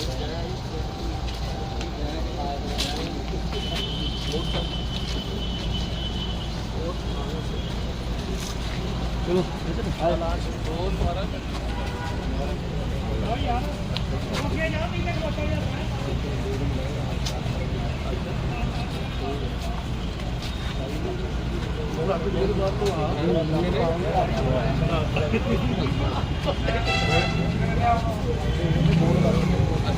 चलो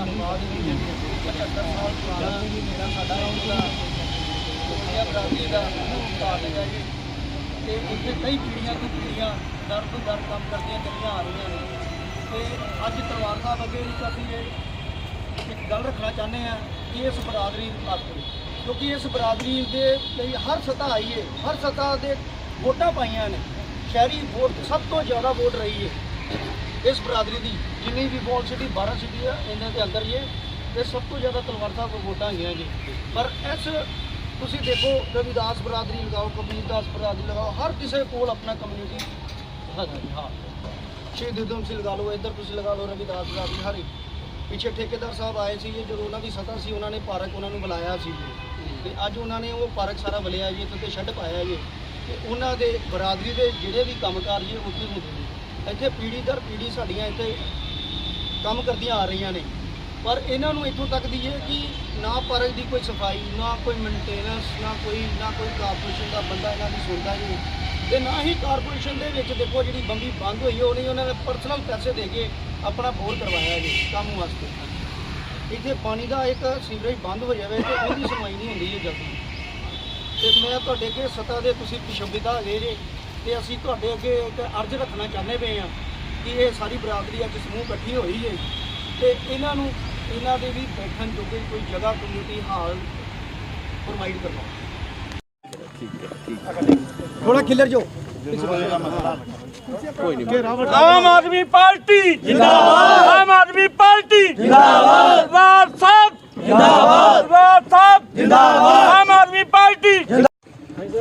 ਧੰਨਵਾਦ ਵੀ ਜਿਹੜੀ 75 ਸਾਲ ਪੁਰਾਣਾ ਜਿਹੜਾ ਸਾਡਾ ਉਹਦਾ ਦੁਨੀਆ ਬਰਾਦਰੀ ਦਾ ਘਾਟ ਹੈਗਾ ਜੀ। ਤੇ ਇੱਥੇ ਕਈ ਪੀੜੀਆਂ ਤੋਂ ਪੀੜ੍ਹੀਆਂ ਦਰ ਤੋਂ ਦਰ ਕੰਮ ਕਰਦੀਆਂ ਚੱਲੀਆਂ ਆ ਰਹੀਆਂ ਨੇ। ਤੇ ਅੱਜ ਤਲਵਾਰ ਸਾਹਿਬ ਅੱਗੇ ਵੀ ਅਸੀਂ ਇਹ ਇੱਕ ਗੱਲ ਰੱਖਣਾ ਚਾਹੁੰਦੇ ਆ ਕਿ ਇਸ ਬਰਾਦਰੀ ਨੂੰ ਖਾਸ ਕਰੀ। ਕਿਉਂਕਿ ਇਸ ਬਰਾਦਰੀ ਦੇ ਲਈ ਹਰ ਸਤਾ ਆਈਏ ਹਰ ਸਤਾ ਦੇ ਵੋਟਾਂ ਪਾਈਆਂ ਨੇ। ਸ਼ਹਿਰੀ ਵੋਟ ਸਭ ਤੋਂ ਜ਼ਿਆਦਾ ਵੋਟ ਰਹੀ ਹੈ ਇਸ ਬਰਾਦਰੀ ਦੀ ਜਿੰਨੀ ਵੀ ਬੋਲ ਸਿਟੀ 12 ਸਿਟੀ ਆ, ਇਹਨਾਂ ਦੇ ਅੰਦਰ ਇਹ ਤੇ ਸਭ ਤੋਂ ਜ਼ਿਆਦਾ ਤਲਵਾਰ ਸਾਹਿਬ ਕੋਲ ਵੋਟਾਂ ਹੈਗੀਆਂ ਜੀ। ਪਰ ਇਸ ਤੁਸੀਂ ਦੇਖੋ, ਰਵਿਦਾਸ ਬਰਾਦਰੀ ਲਗਾਓ ਕਬੀਰਦਾਸ ਬਰਾਦਰੀ ਲਗਾਓ, ਹਰ ਕਿਸੇ ਕੋਲ ਆਪਣਾ ਕਮਿਊਨਿਟੀ ਹੈਗਾ ਜੀ, ਹਾਂ। ਸ਼ਹੀਦ ਉਦਮ ਸਿੰਘ ਲਗਾ ਲਓ, ਇੱਧਰ ਤੁਸੀਂ ਲਗਾ ਲਓ, ਰਵਿਦਾਸ ਬਰਾਦਰੀ, ਹਰ ਇੱਕ। ਪਿੱਛੇ ਠੇਕੇਦਾਰ ਸਾਹਿਬ ਆਏ ਸੀ ਜਦੋਂ ਉਹਨਾਂ ਦੀ ਸਤਾ ਸੀ, ਉਹਨਾਂ ਨੇ ਪਾਰਕ ਉਹਨਾਂ ਨੂੰ ਬੁਲਾਇਆ ਸੀ। ਜੀ ਤੇ ਅੱਜ ਉਹਨਾਂ ਨੇ ਉਹ ਪਾਰਕ ਸਾਰਾ ਬਲਿਆ ਜੀ ਤੇ ਛੱਡ ਪਾਇਆ ਜੀ। ਤੇ ਉਹਨਾਂ ਦੇ ਬਰਾਦਰੀ ਦੇ ਜਿਹੜੇ ਵੀ ਕੰਮਕਾਰ ਜੀ ਉੱਥੇ ਹੁੰਦੇ ਨੇ। ਇੱਥੇ ਪੀੜੀ ਦਰ ਪੀੜੀ ਸਾਡੀਆਂ ਇੱਥੇ ਕੰਮ ਕਰਦੀਆਂ ਆ ਰਹੀਆਂ ਨੇ। ਪਰ ਇਹਨਾਂ ਨੂੰ ਇੱਥੋਂ ਤੱਕ ਦੀ ਹੈ ਕਿ ਨਾ ਪਾਰਕ ਦੀ ਕੋਈ ਸਫ਼ਾਈ, ਨਾ ਕੋਈ ਮੇਨਟੇਨੈਂਸ ਨਾ ਕੋਈ ਨਾ ਕੋਈ ਕਾਰਪੋਰੇਸ਼ਨ ਦਾ ਬੰਦਾ ਇਹਨਾਂ ਦੀ ਸੁਣਦਾ ਜੀ। ਤੇ ਨਾ ਹੀ ਕਾਰਪੋਰੇਸ਼ਨ ਦੇ ਵਿੱਚ ਦੇਖੋ ਜਿਹੜੀ ਬੰਬੀ ਬੰਦ ਹੋਈ ਉਹ ਨਹੀਂ ਉਹਨਾਂ ਨੇ ਪਰਸਨਲ ਪੈਸੇ ਦੇ ਕੇ ਆਪਣਾ ਬੋਰ ਕਰਵਾਇਆ ਜੀ, ਕੰਮ ਵਾਸਤੇ। ਇੱਥੇ ਪਾਣੀ ਦਾ ਇੱਕ ਸੀਵਰੇਜ ਬੰਦ ਹੋ ਜਾਵੇ ਤੇ ਉਹਦੀ ਸੁਣਵਾਈ ਨਹੀਂ ਹੁੰਦੀ ਹੈ ਜਲਦੀ। ਤੇ ਮੈਂ ਤੁਹਾਡੇ ਅੱਗੇ ਸਤਾ ਦੇ ਤੁਸੀਂ ਪਿਛੋਬਿਤਾ ਹੈਗੇ ਜੇ। ਤੇ ਅਸੀਂ ਤੁਹਾਡੇ ਅੱਗੇ ਇੱਕ ਅਰਜ਼ ਰੱਖਣਾ ਚਾਹੁੰਦੇ ਪਏ ਆ ਕਿ ਇਹ ਸਾਰੀ ਬਰਾਦਰੀ ਅੱਜ ਸਮੂਹ ਇਕੱਠੀ ਹੋਈ ਹੈ ਤੇ ਇਹਨਾਂ ਨੂੰ ਇਹਨਾਂ ਦੇ ਵੀ ਬੈਠਣ ਜੋਗੇ ਕੋਈ ਜਗ੍ਹਾ ਕਮਿਊਨਿਟੀ ਹਾਲ ਪ੍ਰੋਵਾਈਡ ਕਰਵਾਓ। ਥੋੜਾ ਖਿਲਰ ਜੋ। ਆਮ ਆਦਮੀ ਪਾਰਟੀ ਜਿੰਦਾਬਾਦ। ਆਮ ਆਦਮੀ ਪਾਰਟੀ ਜਿੰਦਾਬਾਦ। ਵਾਰ ਸਾਹਿਬ ਜਿੰਦਾਬਾਦ। ਵਾਰ ਸਾਹਿਬ ਜਿੰਦਾਬਾਦ ਆਮ ਆਦਮੀ ਪਾਰਟੀ ਸਰ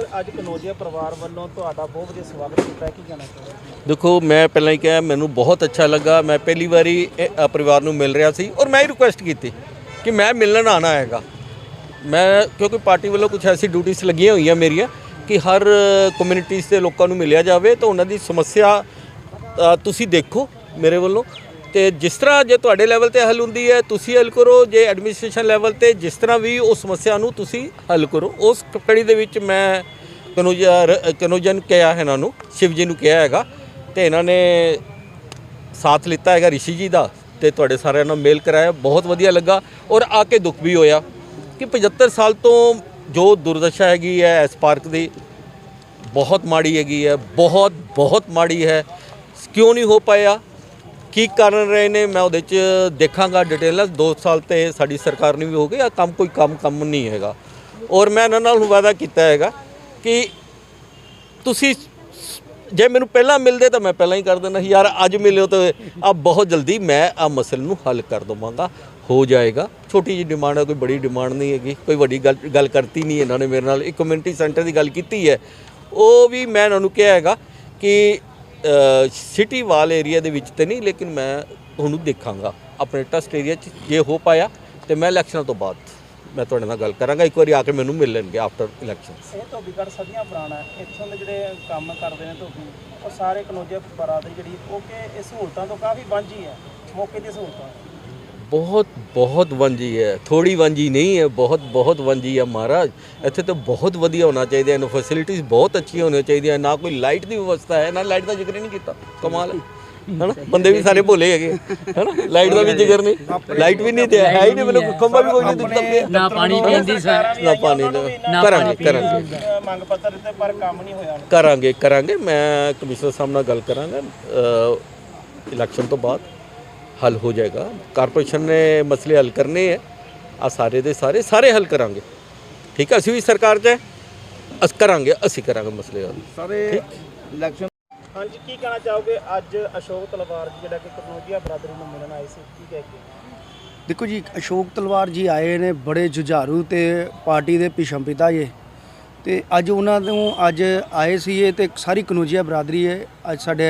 ਅੱਜ ਕਨੋਜੀਆ ਪਰਿਵਾਰ ਵੱਲੋਂ ਤੁਹਾਡਾ ਬਹੁਤ ਵਧੀਆ ਸਵਾਗਤ ਕੀਤਾ ਹੈ। ਕੀ ਕਹਿਣਾ ਚਾਹੁੰਦੇ ਦੇਖੋ ਮੈਂ ਪਹਿਲਾਂ ਹੀ ਕਿਹਾ ਮੈਨੂੰ ਬਹੁਤ ਅੱਛਾ ਲੱਗਾ। ਮੈਂ ਪਹਿਲੀ ਵਾਰੀ ਇਹ, ਅ, ਪਰਿਵਾਰ ਨੂੰ ਮਿਲ ਰਿਹਾ ਸੀ ਔਰ ਮੈਂ ਹੀ ਰਿਕੁਐਸਟ ਕੀਤੀ ਕਿ ਮੈਂ ਮਿਲਣ ਆਣਾ ਹੈਗਾ ਮੈਂ ਕਿਉਂਕਿ ਪਾਰਟੀ ਵੱਲੋਂ ਕੁਝ ਐਸੀ ਡਿਊਟੀਆਂ ਲੱਗੀਆਂ ਹੋਈਆਂ ਮੇਰੀਆਂ ਕਿ ਹਰ ਕਮਿਊਨਿਟੀਜ਼ ਦੇ ਲੋਕਾਂ ਨੂੰ ਮਿਲਿਆ ਜਾਵੇ ਤਾਂ ਉਹਨਾਂ ਦੀ ਸਮੱਸਿਆ ਅ, ਤੁਸੀਂ ਦੇਖੋ ਮੇਰੇ ਵੱਲੋਂ। ਤੇ ਜਿਸ ਤਰ੍ਹਾਂ ਜੇ ਤੁਹਾਡੇ ਲੈਵਲ ਤੇ ਹੱਲ ਹੁੰਦੀ ਹੈ ਤੁਸੀਂ ਹੱਲ ਕਰੋ। ਜੇ ਐਡਮਿਨਿਸਟ੍ਰੇਸ਼ਨ ਲੈਵਲ ਤੇ ਜਿਸ ਤਰ੍ਹਾਂ ਵੀ ਉਹ ਸਮੱਸਿਆ ਨੂੰ ਤੁਸੀਂ ਹੱਲ ਕਰੋ ਉਸ ਕੜੀ ਦੇ ਵਿੱਚ ਮੈਂ ਕਨੋਜਾ ਕਨੋਜਨ ਨੂੰ ਕਿਹਾ ਹੈ ਇਹਨਾਂ ਨੂੰ, ਸ਼ਿਵ ਜੀ ਨੂੰ ਕਿਹਾ ਹੈਗਾ, ਤੇ ਇਹਨਾਂ ਨੇ ਸਾਥ ਲਿੱਤਾ ਹੈਗਾ ਰਿਸ਼ੀ ਜੀ ਦਾ, ਤੇ ਤੁਹਾਡੇ ਸਾਰਿਆਂ ਨਾਲ ਮੇਲ ਕਰਾਇਆ, ਬਹੁਤ ਵਧੀਆ ਲੱਗਾ, ਔਰ ਆ ਕੇ ਦੁੱਖ ਵੀ ਹੋਇਆ ਕਿ 75 ਸਾਲ ਤੋਂ ਜੋ ਦੁਰਦਸ਼ਾ ਹੈਗੀ ਹੈ ਇਸ ਪਾਰਕ ਦੀ, ਬਹੁਤ ਮਾੜੀ ਹੈਗੀ ਹੈ, ਬਹੁਤ ਬਹੁਤ ਮਾੜੀ ਹੈ। ਕਿਉਂ ਨਹੀਂ ਹੋ ਪਾਇਆ? ਕੀ ਕਾਰਨ ਰਹੇ ਨੇ? ਮੈਂ ਉਹਦੇ ਚ ਦੇਖਾਂਗਾ ਡਿਟੇਲ ਨਾਲ 2 ਸਾਲ ਤੇ ਸਾਡੀ ਸਰਕਾਰ ਨੇ ਵੀ ਹੋ ਗਈ, ਆ ਕੰਮ ਕੋਈ ਕੰਮ ਕੰਮ ਨਹੀਂ ਹੈਗਾ। ਔਰ ਮੈਂ ਇਹਨਾਂ ਨਾਲ ਵਾਅਦਾ ਕੀਤਾ ਹੈਗਾ ਕਿ ਤੁਸੀਂ ਜੇ ਮੈਨੂੰ ਪਹਿਲਾਂ ਮਿਲਦੇ ਤਾਂ ਮੈਂ ਪਹਿਲਾਂ ਹੀ ਕਰ ਦੇਣਾ ਯਾਰ, ਅੱਜ ਮਿਲਿਓ ਤਾਂ ਆ ਬਹੁਤ ਜਲਦੀ ਮੈਂ ਆ ਮਸਲੇ ਨੂੰ ਹੱਲ ਕਰ ਦਵਾਂਗਾ। ਹੋ ਜਾਏਗਾ। ਛੋਟੀ ਜੀ ਡਿਮਾਂਡ ਹੈ ਕੋਈ ਬੜੀ ਡਿਮਾਂਡ ਨਹੀਂ ਹੈਗੀ। ਕੋਈ ਵੱਡੀ ਗੱਲ ਗੱਲ ਕਰਤੀ ਨਹੀਂ ਇਹਨਾਂ ਨੇ ਮੇਰੇ ਨਾਲ। ਇੱਕ ਕਮਿਊਨਿਟੀ ਸੈਂਟਰ ਦੀ ਗੱਲ ਕੀਤੀ ਹੈ। ਉਹ ਵੀ ਮੈਂ ਇਹਨਾਂ ਨੂੰ ਕਿਹਾ ਹੈਗਾ ਕਿ ਸਿਟੀ ਵਾਲ ਏਰੀਆ ਦੇ ਵਿੱਚ ਤੇ ਨਹੀਂ, ਲੇਕਿਨ ਮੈਂ ਉਹਨੂੰ ਦੇਖਾਂਗਾ। ਆਪਣੇ ਟਸਟ ਏਰੀਆ 'ਚ ਜੇ ਹੋ ਪਾਇਆ ਤੇ ਮੈਂ ਇਲੈਕਸ਼ਨਾਂ ਤੋਂ ਬਾਅਦ। ਮੈਂ ਤੁਹਾਡੇ ਨਾਲ ਗੱਲ ਕਰਾਂਗਾ ਇੱਕ ਵਾਰੀ ਆ ਕੇ ਮੈਨੂੰ ਮਿਲ ਲੈਣਗੇ ਆਫਟਰ ਇਲੈਕਸ਼ਨਸ ਇਹ ਧੋਬੀਗੜ੍ਹ ਸਦੀਆਂ ਪੁਰਾਣਾ ਹੈ ਇੱਥੋਂ ਦੇ ਜਿਹੜੇ ਕੰਮ ਕਰਦੇ ਨੇ ਧੋਬੀ ਉਹ ਸਾਰੇ ਕਨੋਜੀਆ ਬਰਾਦਰੀ ਜਿਹੜੀ ਉਹ ਕਿ ਇਹ ਸਹੂਲਤਾਂ ਤੋਂ ਕਾਫੀ ਵਾਂਝੀ ਹੈ ਮੌਕੇ ਦੀ ਸਹੂਲਤਾਂ। ਬਹੁਤ ਬਹੁਤ ਵੰਜੀ ਹੈ ਥੋੜੀ ਵੰਜੀ ਨਹੀਂ ਹੈ ਬਹੁਤ ਬਹੁਤ ਵੰਜੀ ਹੈ ਮਹਾਰਾਜ। ਇੱਥੇ ਤਾਂ ਬਹੁਤ ਵਧੀਆ ਹੋਣਾ ਚਾਹੀਦਾ ਇਹਨੂੰ ਫੈਸਿਲਿਟੀਜ਼ ਬਹੁਤ ਅੱਛੀਆਂ ਹੋਣੀਆਂ ਚਾਹੀਦੀਆਂ ਨਾ ਕੋਈ ਲਾਈਟ ਦੀ ਵਿਵਸਥਾ ਹੈ ਨਾ ਲਾਈਟ ਦਾ ਜ਼ਿਕਰ ਹੀ ਨਹੀਂ ਕੀਤਾ ਕਮਾਲ ਹੈ। ਹਨਾ? ਬੰਦੇ ਵੀ ਸਾਰੇ ਭੋਲੇ ਹੈਗੇ। ਹਨਾ? ਲਾਈਟ ਦਾ ਵੀ ਜ਼ਿਕਰ ਨਹੀਂ। ਲਾਈਟ ਵੀ ਨਹੀਂ ਤੇ ਹੈ ਹੀ ਨਹੀਂ ਮੈਨੂੰ ਖੰਭਾ ਵੀ ਕੋਈ ਨਹੀਂ ਪਿਆ। ਨਾ ਪਾਣੀ ਪੀਣ ਦੀ ਸਰ। ਨਾ ਪਾਣੀ ਦਾ ਕਰਾਂਗੇ ਕਰਾਂਗੇ। ਮੰਗ ਪੱਤਰ ਦਿੱਤੇ ਪਰ ਕੰਮ ਨਹੀਂ ਹੋਇਆ। ਕਰਾਂਗੇ ਕਰਾਂਗੇ। ਮੈਂ ਕਮਿਸ਼ਨਰ ਸਾਹਿਬ ਨਾਲ ਗੱਲ ਕਰਾਂਗਾ। ਇਲੈਕਸ਼ਨ ਤੋਂ ਬਾਅਦ ਹੱਲ ਹੋ ਜਾਏਗਾ। ਕਾਰਪੋਰੇਸ਼ਨ ਨੇ ਮਸਲੇ ਹੱਲ ਕਰਨੇ ਹੈ ਆ ਸਾਰੇ ਦੇ ਸਾਰੇ ਸਾਰੇ ਹੱਲ ਕਰਾਂਗੇ। ਠੀਕ ਹੈ ਅਸੀਂ ਵੀ ਸਰਕਾਰ 'ਚ ਹੈ ਅਸ ਕਰਾਂਗੇ ਅਸੀਂ ਕਰਾਂਗੇ ਮਸਲੇ ਹੱਲ। ਸਾਰੇ ਇਲੈਕਸ਼ਨ ਹਾਂਜੀ, ਕੀ ਕਹਿਣਾ ਚਾਹੋਗੇ? ਅੱਜ ਅਸ਼ੋਕ ਤਲਵਾਰ ਜੀ, ਜਿਹੜਾ ਕਿ ਕਨੋਜੀਆ ਬਰਾਦਰੀ ਨੂੰ ਮਿਲਣ ਆਏ ਸੀ, ਕੀ ਕਹਿ ਕੇ? ਦੇਖੋ ਜੀ, ਅਸ਼ੋਕ ਤਲਵਾਰ ਜੀ ਆਏ ਨੇ ਬੜੇ ਜੁਝਾਰੂ ਤੇ ਪਾਰਟੀ ਦੇ ਭਿਸ਼ਮ ਪਿਤਾ ਜੇ। ਤੇ ਅੱਜ ਉਹਨਾਂ ਨੂੰ ਅੱਜ ਆਏ ਸੀ ਇਹ ਤੇ ਸਾਰੀ ਕਨੋਜੀਆ ਬਰਾਦਰੀ ਹੈ। ਅੱਜ ਸਾਡੇ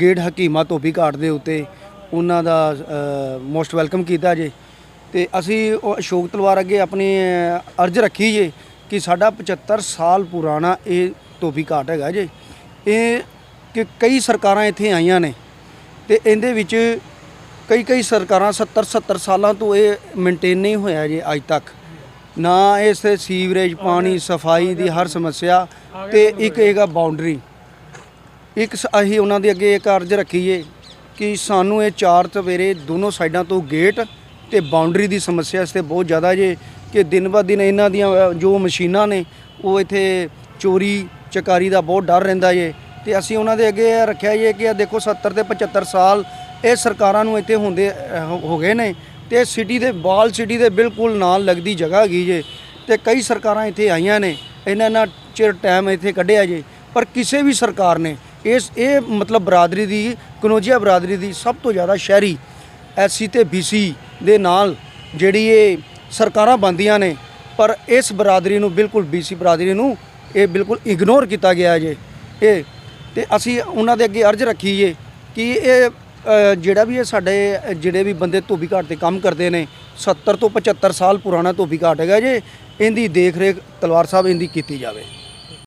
ਗੇਟ ਹਕੀਮਾ ਧੋਬੀ ਘਾਟ ਦੇ ਉੱਤੇ ਉਹਨਾਂ ਦਾ ਮੋਸਟ ਵੈਲਕਮ ਕੀਤਾ ਜੇ। ਤੇ ਅਸੀਂ ਉਹ ਅਸ਼ੋਕ ਤਲਵਾਰ ਅੱਗੇ ਆਪਣੀ ਅਰਜ਼ ਰੱਖੀ ਜੇ ਕਿ ਸਾਡਾ 75 ਸਾਲ ਪੁਰਾਣਾ ਇਹ ਧੋਬੀ ਘਾਟ ਹੈਗਾ ਜੇ। ਇਹ ਕਿ ਕਈ ਸਰਕਾਰਾਂ ਇੱਥੇ ਆਈਆਂ ਨੇ ਤੇ ਇਹਦੇ ਵਿੱਚ ਕਈ ਕਈ ਸਰਕਾਰਾਂ 70 70 ਸਾਲਾਂ ਤੋਂ ਇਹ ਮੇਨਟੇਨ ਨਹੀਂ ਹੋਇਆ ਜੇ ਅੱਜ ਤੱਕ। ਨਾ ਇਸ ਤੇ ਸੀਵਰੇਜ, ਪਾਣੀ, ਸਫ਼ਾਈ ਦੀ ਹਰ ਸਮੱਸਿਆ ਤੇ ਇੱਕ ਹੈਗਾ ਬਾਉਂਡਰੀ ਇੱਕ ਅਸੀਂ ਉਹਨਾਂ ਦੇ ਅੱਗੇ ਇੱਕ ਅਰਜ਼ ਰੱਖੀਏ ਕਿ ਸਾਨੂੰ ਇਹ ਚਾਰ ਚਵੇਰੇ ਦੋਨੋਂ ਸਾਈਡਾਂ ਤੋਂ ਗੇਟ ਤੇ ਬਾਉਂਡਰੀ ਦੀ ਸਮੱਸਿਆ ਇਸ ਤੇ ਬਹੁਤ ਜ਼ਿਆਦਾ ਜੇ ਕਿ ਦਿਨ ਬ ਦਿਨ ਇਹਨਾਂ ਦੀਆਂ ਜੋ ਮਸ਼ੀਨਾਂ ਨੇ ਉਹ ਇੱਥੇ ਚੋਰੀ, ਚਕਾਰੀ ਦਾ ਬਹੁਤ ਡਰ ਰਹਿੰਦਾ ਜੇ। ਤੇ ਅਸੀਂ ਉਹਨਾਂ ਦੇ ਅੱਗੇ ਇਹ ਰੱਖਿਆ ਜੇ ਕਿ ਇਹ ਦੇਖੋ 70 ਤੇ 75 ਸਾਲ ਇਹ ਸਰਕਾਰਾਂ ਨੂੰ ਇੱਥੇ ਹੁੰਦੇ ਹੋ ਹੋ ਗਏ ਨੇ ਤੇ ਸਿਟੀ ਦੇ, ਬਾਲ ਸਿਟੀ ਦੇ ਬਿਲਕੁਲ ਨਾਲ ਲੱਗਦੀ ਜਗ੍ਹਾ ਹੈਗੀ ਜੇ ਤੇ ਕਈ ਸਰਕਾਰਾਂ ਇੱਥੇ ਆਈਆਂ ਨੇ, ਇਹਨਾਂ ਨਾਲ ਚਿਰ ਟਾਈਮ ਇੱਥੇ ਕੱਢਿਆ ਜੇ, ਪਰ ਕਿਸੇ ਵੀ ਸਰਕਾਰ ਨੇ ਇਸ, ਇਹ ਮਤਲਬ ਬਰਾਦਰੀ ਦੀ, ਕਨੋਜੀਆ ਬਰਾਦਰੀ ਦੀ ਸਭ ਤੋਂ ਜ਼ਿਆਦਾ ਸ਼ਹਿਰੀ ਐਸਸੀ ਤੇ ਬੀਸੀ ਦੇ ਨਾਲ ਜਿਹੜੀ ਇਹ ਸਰਕਾਰਾਂ ਬੰਦੀਆਂ ਨੇ, ਪਰ ਇਸ ਬਰਾਦਰੀ ਨੂੰ ਬਿਲਕੁਲ ਬੀਸੀ ਬਰਾਦਰੀ ਨੂੰ ਇਹ ਬਿਲਕੁਲ ਇਗਨੋਰ ਕੀਤਾ ਗਿਆ ਜੇ, ਇਹ ਤੇ ਅਸੀਂ ਉਹਨਾਂ ਦੇ ਅੱਗੇ ਅਰਜ਼ ਰੱਖੀਏ ਕਿ ਇਹ ਅ, ਜਿਹੜਾ ਵੀ ਇਹ ਸਾਡੇ ਜਿਹੜੇ ਵੀ ਬੰਦੇ ਧੋਬੀ ਘਾਟ ਤੇ ਕੰਮ ਕਰਦੇ ਨੇ 70 ਤੋਂ 75 ਸਾਲ ਪੁਰਾਣਾ ਧੋਬੀ ਘਾਟ ਹੈਗਾ ਜੇ ਇਹਦੀ ਦੇਖ ਰੇਖ ਤਲਵਾਰ ਸਾਹਿਬ ਇਹਦੀ ਕੀਤੀ ਜਾਵੇ।